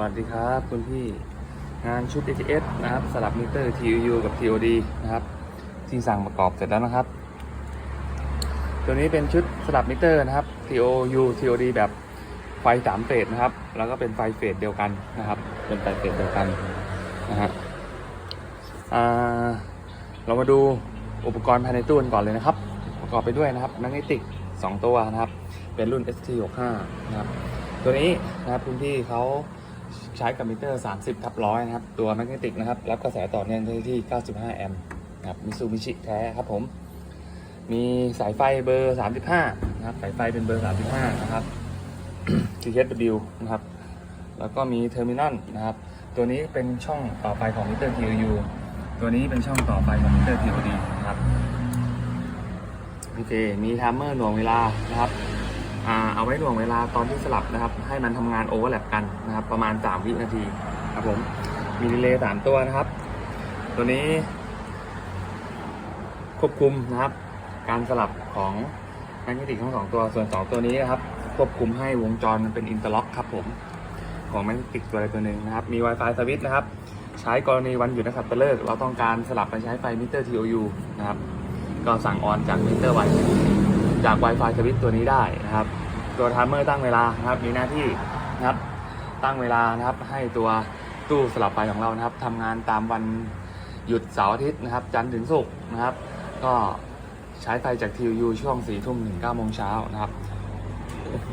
วัสดีครับคุณพี่งานชุด ATS นะครับ สลับมิเตอร์ TUU กับ TOD นะครับ ที่สั่งประกอบเสร็จแล้วนะครับ ตัวนี้เป็นชุดสลับมิเตอร์นะครับ TOU TOD แบบไฟสามเฟสนะครับ แล้วก็เป็นไฟเฟสเดียวกันนะครับ เป็นไฟเฟสเดียวกันนะฮะเรามาดูอุปกรณ์ภายในตู้กันก่อนเลยนะครับ ประกอบไปด้วยนะครับแมกเนติก 2 ตัวนะครับ เป็นรุ่น ST65 นะครับ ตัวนี้นะครับคุณพี่เขา ใช้กับมิเตอร์ 30ทับร้อยนะครับ ตัวแมกเนติกนะครับ รับกระแสต่อเนื่องได้ที่ 95 แอมป์นะครับมิซูบิชิแท้ครับผม มีสายไฟเบอร์ 35 นะครับ สายไฟเป็นเบอร์ 35 นะครับ THW นะครับ แล้วก็มีเทอร์มินอลนะครับ ตัวนี้เป็นช่องต่อไฟของมิเตอร์ TOU ตัวนี้เป็นช่องต่อไฟของมิเตอร์ TOD นะครับโอเคมีไทม์เมอร์หน่วงเวลานะครับ เอาไว้หน่วงเวลาตอนที่สลับนะครับ ให้มันทำงานโอเวอร์แลปกันนะครับ ประมาณ 3 วินาทีครับผมมีดีเลย์3ตัวนะครับ ตัวนี้ ควบคุมนะครับ การสลับของแมกเนติกทั้งสองตัวส่วน 2 ตัวนี้นะครับ ควบคุมให้วงจรมันเป็นอินเตอร์ล็อกครับผมของแมกเนติกตัวใดตัวหนึ่งนะครับ มี Wi-Fi สวิตช์นะครับ ใช้กรณีวันหยุดนักขัตฤกษ์เราต้องการสลับไปใช้ไฟมิเตอร์ TOU นะครับ ก็สั่งออนจากมิเตอร์ไวจาก Wi-Fi สวิตช์ตัวนี้ได้นะครับ ตัวไทม์เมอร์ตั้งเวลานะครับ มีหน้าที่นะครับตั้งเวลานะครับ ให้ตัวตู้สลับไฟของเรานะครับทำงานตามวันหยุดเสาร์อาทิตย์นะครับ จันทร์ถึงศุกร์นะครับ ก็ใช้ไฟจาก TU ช่วง4ทุ่มถึง9โมงเช้านะครับ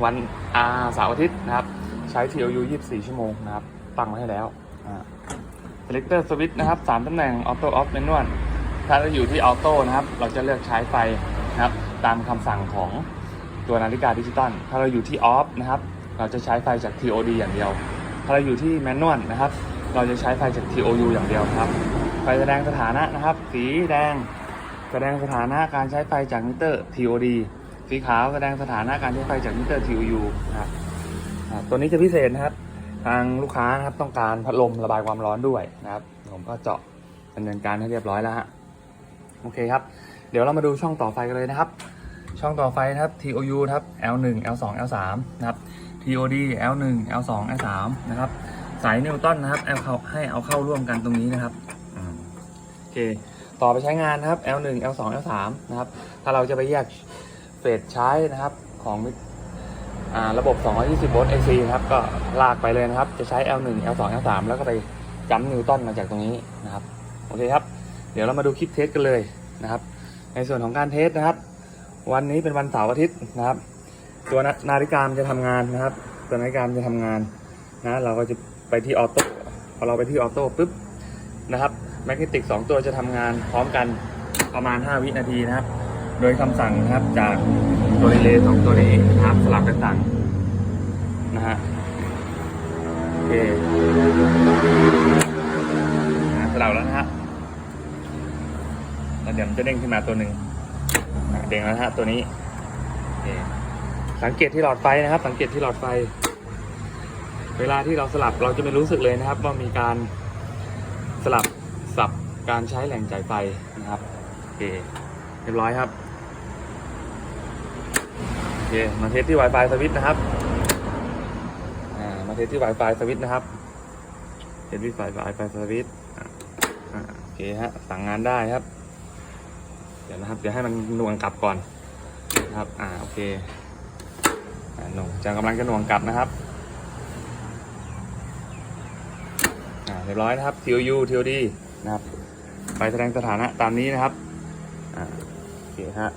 วันอาเสาร์อาทิตย์นะครับ ใช้ TU 24 ชั่วโมงนะครับ ตั้งไว้ให้แล้วอ่า selector switch นะครับ3ตำแหน่ง auto off manual ถ้าเราอยู่ที่ออโต้นะครับ เราจะเลือกใช้ไฟนะครับ ตามคำสั่งของ ตัวนาฬิกาดิจิตอลถ้าเราอยู่ที่ออฟนะครับเราจะใช้ไฟจาก TOD อย่างเดียว ถ้าเราอยู่ที่แมนนวลนะครับ เราจะใช้ไฟจาก TOU อย่างเดียวครับ ไฟแสดงสถานะนะครับ สีแดงแสดงสถานะการใช้ไฟจากมิเตอร์ TOD สีขาวแสดงสถานะการใช้ไฟจากมิเตอร์ TOU นะครับตัวนี้จะพิเศษนะครับ ทางลูกค้านะครับต้องการพัดลมระบายความร้อนด้วยนะครับ ผมก็เจาะดำเนินการให้เรียบร้อยแล้วฮะ โอเคครับ เดี๋ยวเรามาดูช่องต่อไฟกันเลยนะครับ ช่องต่อไฟนะครับ TOU นะครับ L1 L2 L3 นะครับ TOD L1 L2 L3 นะครับ สายนิวตันนะครับเอาเข้าให้เอาเข้าร่วมกันตรงนี้นะครับโอเค ต่อไปใช้งานนะครับ L1 L2 L3 นะครับ ถ้าเราจะไปแยกเฟสใช้นะครับของอระบบ 220 โวลต์ AC นะครับ ก็ลากไปเลยนะครับ จะใช้ L1 L2 L3 แล้วก็ไปจัมนิวตันมาจากตรงนี้นะครับ โอเคครับ เดี๋ยวเรามาดูคลิปเทสกันเลยนะครับ ในส่วนของการเทสนะครับ วันนี้เป็นวันเสาร์อาทิตย์นะครับ ตัวนาฬิกามจะทำงานนะครับ ตัวนาฬิกามจะทำงานนะเราก็จะไปที่ออโต้พอเราไปที่ออโต้ปุ๊บนะครับแมกเนติก2ตัวจะทำงานพร้อมกันประมาณ 5 วินาทีนะครับ โดยคำสั่งนะครับจากตัวรีเลย์สองตัวนี้นะครับสลับกันสั่งนะฮะโอเคอ่าสลับแล้วนะฮะแล้วเดี๋ยวมันจะเด้งขึ้นมาตัวหนึ่ง เด้งแล้วฮะตัวนี้สังเกตที่หลอดไฟนะครับ สังเกตที่หลอดไฟ เวลาที่เราสลับเราจะไม่รู้สึกเลยนะครับ ว่ามีการสลับสับการใช้แหล่งจ่ายไฟนะครับโอเคเรียบร้อยครับโอเคมาเทสที่ Wi-Fi สวิตช์นะครับอ่ามาเทสที่ Wi-Fi สวิตช์นะครับเทสที่ Wi-Fi สวิตช์อ่าโอเคฮะสั่งงานได้ครับ ดี๋ยวนะครับ เดี๋ยวให้มันนวงกลับก่อนนะครับ อ่า โอเคอ่าหน่วงจะกำลังจะนวงกลับนะครับ อ่า เรียบร้อยนะครับ TOU TOD นะครับไฟแสดงสถานะตามนี้นะครับ อ่า โอเคฮะ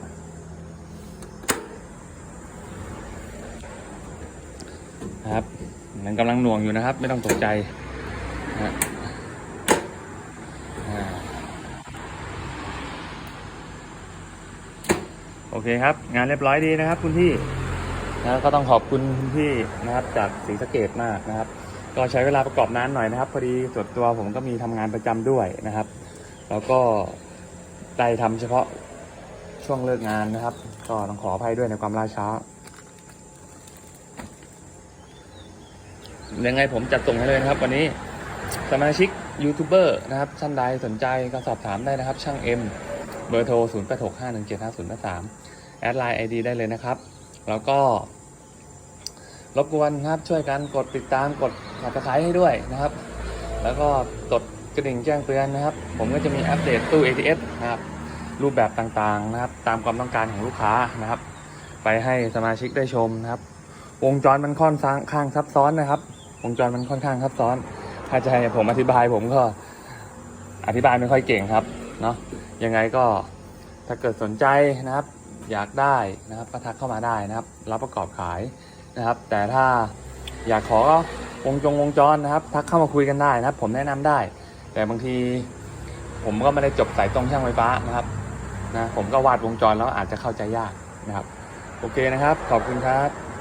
นะครับมันกำลังหน่วงอยู่นะครับ ไม่ต้องตกใจนะฮะอ่า โอเคครับ งานเรียบร้อยดีนะครับ คุณพี่นะก็ต้องขอบคุณคุณพี่นะครับจากศรีสะเกดมากนะครับ ก็ใช้เวลาประกอบนานหน่อยนะครับพอดีส่วนตัวผมก็มีทำงานประจำด้วยนะครับ แล้วก็ได้ทำเฉพาะช่วงเลิกงานนะครับ ก็ต้องขออภัยด้วยในความล่าช้ายังไงผมจัดส่งให้เลยนะครับ วันนี้สมาชิกยูทูบเบอร์นะครับท่านใดสนใจก็สอบถามได้นะครับ ช่างเอ็ม เบอร์โทร 0 8 6 5 1 7 5 0 3แอดไลน์ไอดีได้เลยนะครับ แล้วก็ รบกวนครับช่วยกันกดติดตามกด subscribe ให้ด้วยนะครับ แล้วก็กดกระดิ่งแจ้งเตือนนะครับ ผมก็จะมีอัปเดตตู้ ATS นะครับ รูปแบบต่างๆนะครับ ตามความต้องการของลูกค้านะครับ ไปให้สมาชิกได้ชมนะครับ วงจรมันค่อนข้างซับซ้อนนะครับ วงจรมันค่อนข้างซับซ้อน ถ้าจะให้ผมอธิบายผมก็อธิบายไม่ค่อยเก่งครับ เนาะยังไงก็ถ้าเกิดสนใจนะครับ อยากได้นะครับก็ทักเข้ามาได้นะครับ รับประกอบขายนะครับ แต่ถ้าอยากขอวงจงวงจรนะครับ ทักเข้ามาคุยกันได้นะครับ ผมแนะนำได้ แต่บางทีผมก็ไม่ได้จบสายตรงช่างไฟฟ้านะครับนะผมก็วาดวงจรแล้วอาจจะเข้าใจยากนะครับ โอเคนะครับ ขอบคุณครับ